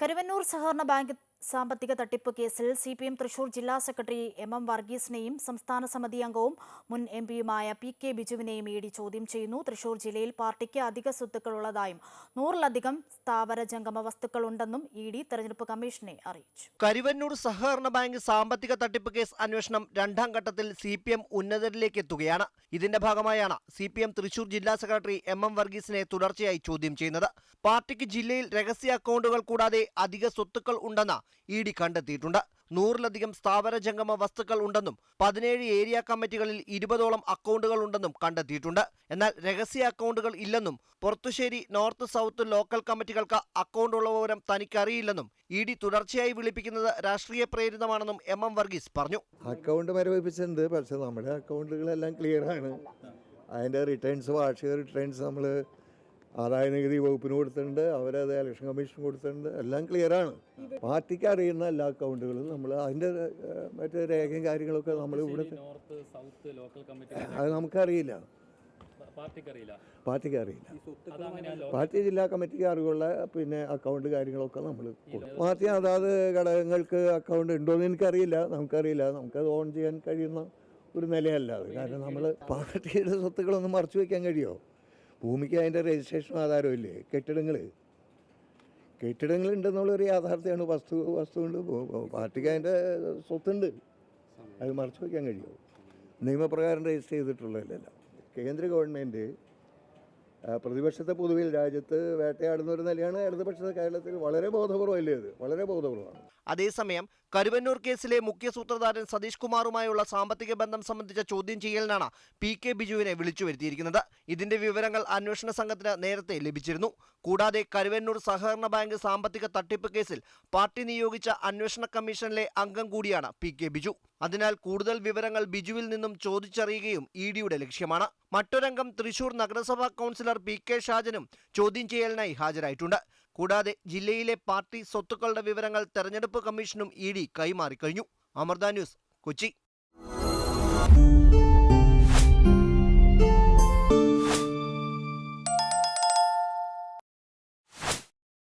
കരുവന്നൂർ സഹകരണ ബാങ്ക് സാമ്പത്തിക തട്ടിപ്പ് കേസിൽ സി പി എം തൃശൂർ ജില്ലാ സെക്രട്ടറി എം എം വർഗീസിനെയും സംസ്ഥാന സമിതി അംഗവും മുൻ എം പിയുമായ പി കെ ബിജുവിനെയും ഇ ഡി ചോദ്യം ചെയ്യുന്നു. തൃശൂർ ജില്ലയിൽ പാർട്ടിക്ക് അധിക സ്വത്തുക്കളുള്ളതായും നൂറിലധികം സ്ഥാവര ജംഗമ വസ്തുക്കളുണ്ടെന്നും ഇ ഡി തെരഞ്ഞെടുപ്പ് കമ്മീഷനെ അറിയിച്ചു. കരുവന്നൂർ സഹകരണ ബാങ്ക് സാമ്പത്തിക തട്ടിപ്പ് കേസ് അന്വേഷണം രണ്ടാം ഘട്ടത്തിൽ സി പി എം ഉന്നതരിലേക്ക് എത്തുകയാണ്. ഇതിന്റെ ഭാഗമായാണ് സി പി എം തൃശൂർ ജില്ലാ സെക്രട്ടറി എം എം വർഗീസിനെ തുടർച്ചയായി ചോദ്യം ചെയ്യുന്നത്. പാർട്ടിക്ക് ജില്ലയിൽ രഹസ്യ അക്കൗണ്ടുകൾ കൂടാതെ അധിക സ്വത്തുക്കൾ ഉണ്ടെന്ന് ഇ ഡി കണ്ടെത്തിയിട്ടുണ്ട്. നൂറിലധികം സ്ഥാപന ജംഗമ വസ്തുക്കൾ ഉണ്ടെന്നും പതിനേഴ് ഏരിയ കമ്മിറ്റികളിൽ ഇരുപതോളം അക്കൗണ്ടുകൾ ഉണ്ടെന്നും കണ്ടെത്തിയിട്ടുണ്ട്. എന്നാൽ രഹസ്യ അക്കൗണ്ടുകൾ ഇല്ലെന്നും പുറത്തുശ്ശേരി നോർത്ത് സൗത്ത് ലോക്കൽ കമ്മിറ്റികൾക്ക് അക്കൗണ്ട് ഉള്ള വിവരം തനിക്കറിയില്ലെന്നും ഇ ഡി തുടർച്ചയായി വിളിപ്പിക്കുന്നത് രാഷ്ട്രീയ പ്രേരിതമാണെന്നും എം എം വർഗീസ് പറഞ്ഞു. അക്കൗണ്ട് മരവിപ്പിച്ചത് പക്ഷേ നമ്മുടെ അക്കൗണ്ടുകളെല്ലാം ക്ലിയർ ആണ്. അതിന്റെ റിട്ടേൺസ് വാർഷിക റിട്ടേൺസ് നമ്മൾ ആദായ നികുതി വകുപ്പിന് കൊടുത്തിട്ടുണ്ട്. അവരത് ഇലക്ഷൻ കമ്മീഷൻ കൊടുത്തിട്ടുണ്ട്. എല്ലാം ആണ്. പാർട്ടിക്ക് അറിയുന്ന എല്ലാ അക്കൗണ്ടുകളും നമ്മൾ അതിന്റെ മറ്റേ രേഖയും കാര്യങ്ങളൊക്കെ നമ്മൾ ഇവിടെ നോർത്ത് സൗത്ത് ലോക്കൽ കമ്മിറ്റി അത് നമുക്കറിയില്ല. പാർട്ടിക്ക് അറിയില്ല. പാർട്ടി ജില്ലാ കമ്മിറ്റിക്ക് അറിവുള്ള പിന്നെ അക്കൗണ്ട് കാര്യങ്ങളൊക്കെ നമ്മൾ പാർട്ടി അതാത് ഘടകങ്ങൾക്ക് അക്കൗണ്ട് ഉണ്ടോയെന്ന് എനിക്കറിയില്ല നമുക്കറിയില്ല. നമുക്കത് ഓൺ ചെയ്യാൻ കഴിയുന്ന ഒരു നിലയല്ല അത്. കാരണം നമ്മൾ പാർട്ടിയുടെ സ്വത്തുക്കളൊന്നും മറച്ചു വയ്ക്കാൻ കഴിയുമോ ഭൂമിക്ക് അതിന്റെ രജിസ്ട്രേഷൻ ആധാരമില്ലേ? കെട്ടിടങ്ങൾ കെട്ടിടങ്ങൾ ഉണ്ടെന്നുള്ളൊരു യാഥാർത്ഥ്യമാണ് വസ്തു വസ്തുണ്ട് പാർട്ടിക്ക് അതിന്റെ സ്വത്തുണ്ട്. അത് മറച്ചു വയ്ക്കാൻ കഴിയുമോ? നിയമപ്രകാരം രജിസ്റ്റർ ചെയ്തിട്ടുള്ളതല്ല കേന്ദ്ര ഗവൺമെന്റ് പ്രതിപക്ഷത്തെ പൊതുവിൽ രാജ്യത്ത് വേട്ടയാടുന്ന ഒരു നിലയാണ് ഇടതുപക്ഷത്തെ കേരളത്തിൽ വളരെ ബോധപൂർവമല്ലേ അത്? വളരെ ബോധപൂർവമാണ്. അതേസമയം കരുവന്നൂർ കേസിലെ മുഖ്യ സൂത്രധാരൻ സതീഷ് കുമാറുമായുള്ള സാമ്പത്തിക ബന്ധം സംബന്ധിച്ച ചോദ്യം ചെയ്യലിനാണ് പി കെ ബിജുവിനെ വിളിച്ചു വരുത്തിയിരിക്കുന്നത്. ഇതിന്റെ വിവരങ്ങൾ അന്വേഷണ സംഘത്തിന് നേരത്തെ ലഭിച്ചിരുന്നു. കൂടാതെ കരുവന്നൂർ സഹകരണ ബാങ്ക് സാമ്പത്തിക തട്ടിപ്പ് കേസിൽ പാർട്ടി നിയോഗിച്ച അന്വേഷണ കമ്മീഷനിലെ അംഗം കൂടിയാണ് പി കെ ബിജു. അതിനാൽ കൂടുതൽ വിവരങ്ങൾ ബിജുവിൽ നിന്നും ചോദിച്ചറിയുകയും ഇ ഡിയുടെ ലക്ഷ്യമാണ്. മറ്റൊരംഗം തൃശൂർ നഗരസഭാ കൗൺസിലർ പി കെ ഷാജനും ചോദ്യം ചെയ്യലിനായി ഹാജരായിട്ടുണ്ട്. കൂടാതെ ജില്ലയിലെ പാർട്ടി സ്വത്തുക്കളുടെ വിവരങ്ങൾ തെരഞ്ഞെടുപ്പ് കമ്മീഷനും ഇ ഡി കൈമാറിക്കഴിഞ്ഞു. അമൃത ന്യൂസ് കൊച്ചി.